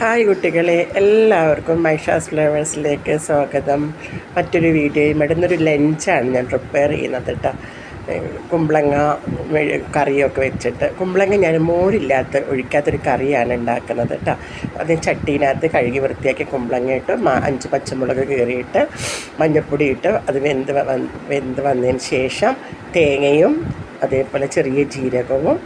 Hi കുട്ടികളെ എല്ലാവർക്കും മൈഷാസ് ഫ്ലേവേഴ്സിലേക്ക് സ്വാഗതം. മറ്റൊരു വീഡിയോയും ഇടുന്നൊരു ലഞ്ചാണ് ഞാൻ പ്രിപ്പയർ ചെയ്യുന്നത് കേട്ടോ കുമ്പളങ്ങ കറിയൊക്കെ വെച്ചിട്ട്. കുമ്പളങ്ങ ഞാൻ മോരില്ലാത്ത ഒഴിക്കാത്തൊരു കറിയാണ് ഉണ്ടാക്കുന്നത് കേട്ടോ അത് ചട്ടീനകത്ത് കഴുകി വൃത്തിയാക്കി കുമ്പളങ്ങ ഇട്ട് അഞ്ച് പച്ചമുളക് കീറിയിട്ട് മഞ്ഞൾപ്പൊടി ഇട്ട് അത് വെന്ത് വെന്ത് വന്നതിന് ശേഷം തേങ്ങയും അതേപോലെ ചെറിയ ജീരകവും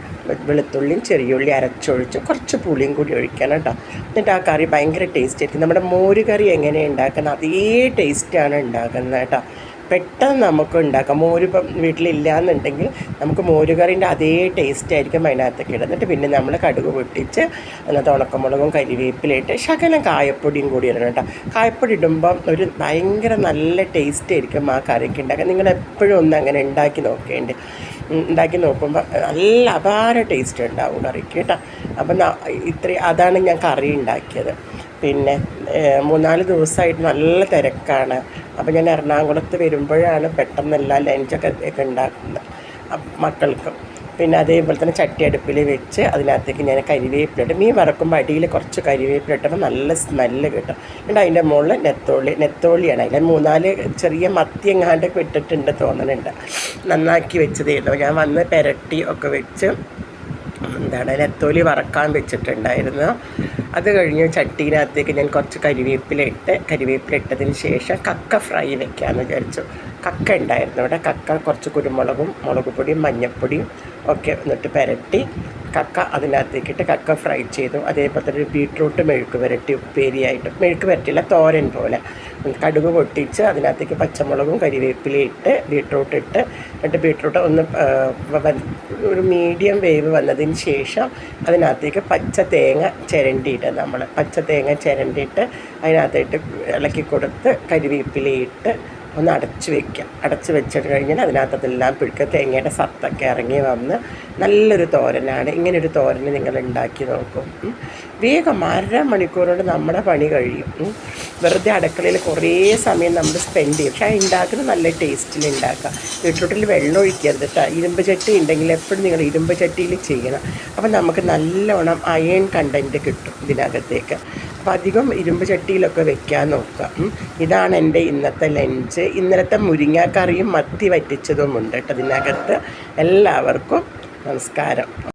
വെളുത്തുള്ളിയും ചെറിയുള്ളി അരച്ചൊഴിച്ച് കുറച്ച് പുളിയും കൂടി ഒഴിക്കണം കേട്ടോ എന്നിട്ട് ആ കറി ഭയങ്കര ടേസ്റ്റ് ആയിരിക്കും. നമ്മുടെ മോര് കറി എങ്ങനെയാണ് ഉണ്ടാക്കുന്നത് അതേ ടേസ്റ്റാണ് ഉണ്ടാക്കുന്നത് കേട്ടോ പെട്ടെന്ന് നമുക്ക് ഉണ്ടാക്കാം. മോര് ഇപ്പം വീട്ടിലില്ല എന്നുണ്ടെങ്കിൽ നമുക്ക് മോരുകറിന്റെ അതേ ടേസ്റ്റ് ആയിരിക്കും അതിനകത്ത് ഇടുക എന്നിട്ട് പിന്നെ നമ്മൾ കടുക് പൊട്ടിച്ച് അതിനകത്ത് ഉണക്കമുളകും കരിവേപ്പിലിട്ട് ശകലം കായപ്പൊടിയും കൂടി ഇടണം കേട്ടോ കായപ്പൊടി ഇടുമ്പം ഒരു ഭയങ്കര നല്ല ടേസ്റ്റ് ആയിരിക്കും ആ കറിക്ക് ഉണ്ടാക്കുക നിങ്ങൾ എപ്പോഴും ഒന്ന് അങ്ങനെ ഉണ്ടാക്കി നോക്കേണ്ടി. ഉം, ഉണ്ടാക്കി നോക്കുമ്പോൾ നല്ല അപാര ടേസ്റ്റ് ഉണ്ടാവും കറിക്ക് കേട്ടോ അപ്പം ഇത്ര അതാണ് ഞാൻ കറി ഉണ്ടാക്കിയത്. പിന്നെ മൂന്നാൽ ദിവസമായിട്ട് നല്ല തിരക്കാണ്. അപ്പം ഞാൻ എറണാകുളത്ത് വരുമ്പോഴാണ് പെട്ടെന്ന് എല്ലാ ലഞ്ചൊക്കെ ഒക്കെ ഉണ്ടാക്കുന്നത്. മക്കൾക്ക്. പിന്നെ അതേപോലെ തന്നെ ചട്ടി അടുപ്പിൽ വെച്ച് അതിനകത്തേക്ക് ഞാൻ കരിവേപ്പിലിട്ട് മീൻ വറക്കുമ്പോൾ അടിയിൽ കുറച്ച് കരിവേപ്പില ഇട്ടപ്പോൾ നല്ല സ്മെല്ല് കിട്ടും. എന്നിട്ട് അതിന്റെ മുകളിൽ നെത്തോളി നെത്തോളിയാണ് അതിൽ മൂന്നാൽ ചെറിയ മത്തി എങ്ങാണ്ടൊക്കെ ഇട്ടിട്ടുണ്ട് തോന്നുന്നുണ്ട് നന്നാക്കി വെച്ചതായിരുന്നു. ഞാൻ വന്ന് പെരട്ടി ഒക്കെ വെച്ച് എന്താണ് നെത്തോലി വറക്കാൻ വെച്ചിട്ടുണ്ടായിരുന്നു. അത് കഴിഞ്ഞ് ചട്ടീനകത്തേക്ക് ഞാൻ കുറച്ച് കരിവേപ്പില ഇട്ട് കരിവേപ്പില ഇട്ടതിന് ശേഷം കക്ക ഫ്രൈ വെക്കാമെന്ന് വിചാരിച്ചു. കക്ക ഉണ്ടായിരുന്നു ഇവിടെ കക്ക കുറച്ച് കുരുമുളകും മുളക് പൊടിയും മഞ്ഞൾപ്പൊടിയും ഒക്കെ എന്നിട്ട് പുരട്ടി കക്ക അതിനകത്തേക്കിട്ട് കക്ക ഫ്രൈ ചെയ്തു. അതേപോലെ തന്നെ ഒരു ബീട്രൂട്ട് മെഴുക്ക് പുരട്ടി ഉപ്പേരിയായിട്ട്. മെഴുക്ക് പുരട്ടില്ല തോരൻ പോലെ. കടുക് പൊട്ടിച്ച് അതിനകത്തേക്ക് പച്ചമുളകും കരിവേപ്പിലയും ഇട്ട് ബീട്രൂട്ട് ഇട്ട് എന്നിട്ട് ബീട്രൂട്ട് ഒന്ന് ഒരു മീഡിയം വേവ് വന്നതിന് ശേഷം അതിനകത്തേക്ക് പച്ച തേങ്ങ ചിരണ്ടിയിട്ട് നമ്മൾ പച്ച തേങ്ങ ചിരണ്ടിയിട്ട് അതിനകത്തേട്ട് ഇളക്കി കൊടുത്ത് കരിവേപ്പിലയിട്ട് ഒന്ന് അടച്ച് വെക്കുക അടച്ച് വെച്ചിട്ട് കഴിഞ്ഞാൽ അതിനകത്തെല്ലാം പിഴുക്ക തേങ്ങയുടെ സത്തൊക്കെ ഇറങ്ങി വന്ന് നല്ലൊരു തോരനാണ്. ഇങ്ങനൊരു തോരന് നിങ്ങൾ ഉണ്ടാക്കി നോക്കും. വേഗം അര മണിക്കൂറോട് നമ്മുടെ പണി കഴിയും. വെറുതെ അടുക്കളയിൽ കുറേ സമയം നമ്മൾ സ്പെൻഡ് ചെയ്യും. പക്ഷേ ഉണ്ടാക്കുന്നത് നല്ല ടേസ്റ്റിൽ ഉണ്ടാക്കുക. വീട്ടിലോട്ടിൽ വെള്ളം ഒഴിക്കരുത് കേട്ടോ ഇരുമ്പ് ചട്ടി ഉണ്ടെങ്കിൽ എപ്പോഴും നിങ്ങൾ ഇരുമ്പ് ചട്ടിയിൽ ചെയ്യണം. അപ്പോൾ നമുക്ക് നല്ലോണം അയൺ കണ്ടന്റ് കിട്ടും ഇതിനകത്തേക്ക്. അപ്പം അധികം ഇരുമ്പ് ചട്ടിയിലൊക്കെ വെക്കാൻ നോക്കുക. ഇതാണ് എന്റെ ഇന്നത്തെ ലഞ്ച് ഇന്നലത്തെ മുരിങ്ങാക്കറിയും മത്തി വറ്റിച്ചതും ഉണ്ട് കേട്ടോ. ഇതിനകത്ത് എല്ലാവർക്കും നമസ്കാരം.